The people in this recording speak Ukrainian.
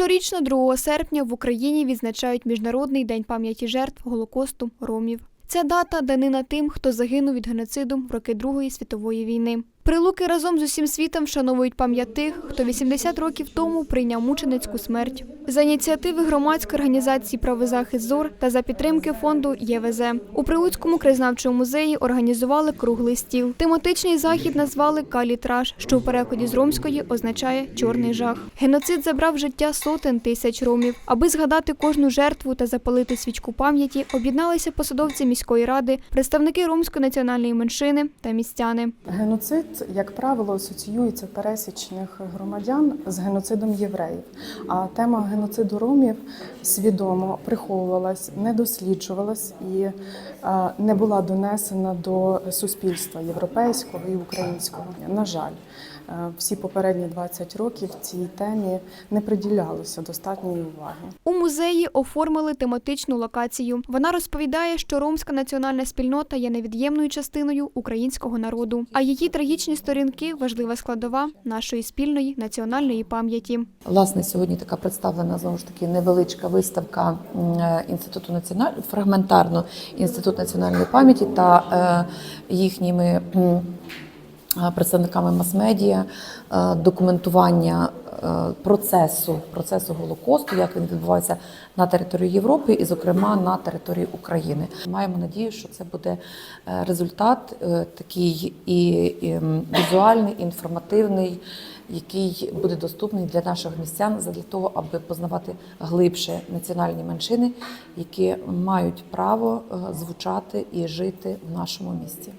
Щорічно 2 серпня в Україні відзначають Міжнародний день пам'яті жертв Голокосту ромів. Ця дата данина тим, хто загинув від геноциду в роки Другої світової війни. Прилуки разом з усім світом вшановують пам'ять тих, хто 80 років тому прийняв мученицьку смерть. За ініціативи громадської організації Правозахист ЗОР та за підтримки фонду ЄВЗ у Прилуцькому краєзнавчому музеї організували круглий стіл. Тематичний захід назвали Калітраж, що у перекладі з ромської означає чорний жах. Геноцид забрав життя сотень тисяч ромів. Аби згадати кожну жертву та запалити свічку пам'яті, об'єдналися посадовці міської ради, представники ромської національної меншини та містяни. Геноцид, як правило, асоціюється пересічних громадян з геноцидом євреїв. А тема геноциду ромів свідомо приховувалась, не досліджувалась і е, не була донесена до суспільства європейського і українського. На жаль, е, всі попередні 20 років цій темі не приділялося достатньої уваги. У музеї оформили тематичну локацію. Вона розповідає, що ромська національна спільнота є невід'ємною частиною українського народу, а її трагічні сторінки важлива складова нашої спільної національної пам'яті. Власне, сьогодні така представлена знову ж таки невеличка виставка е, інституту національної фрагментарно інститут національної пам'яті та е, їхніми е, представниками мас-медіа документування процесу процесу голокосту, як він відбувається на території Європи і, зокрема, на території України. Маємо надію, що це буде результат такий і візуальний, і інформативний який буде доступний для наших містян для того, аби познавати глибше національні меншини, які мають право е, звучати і жити в нашому місті.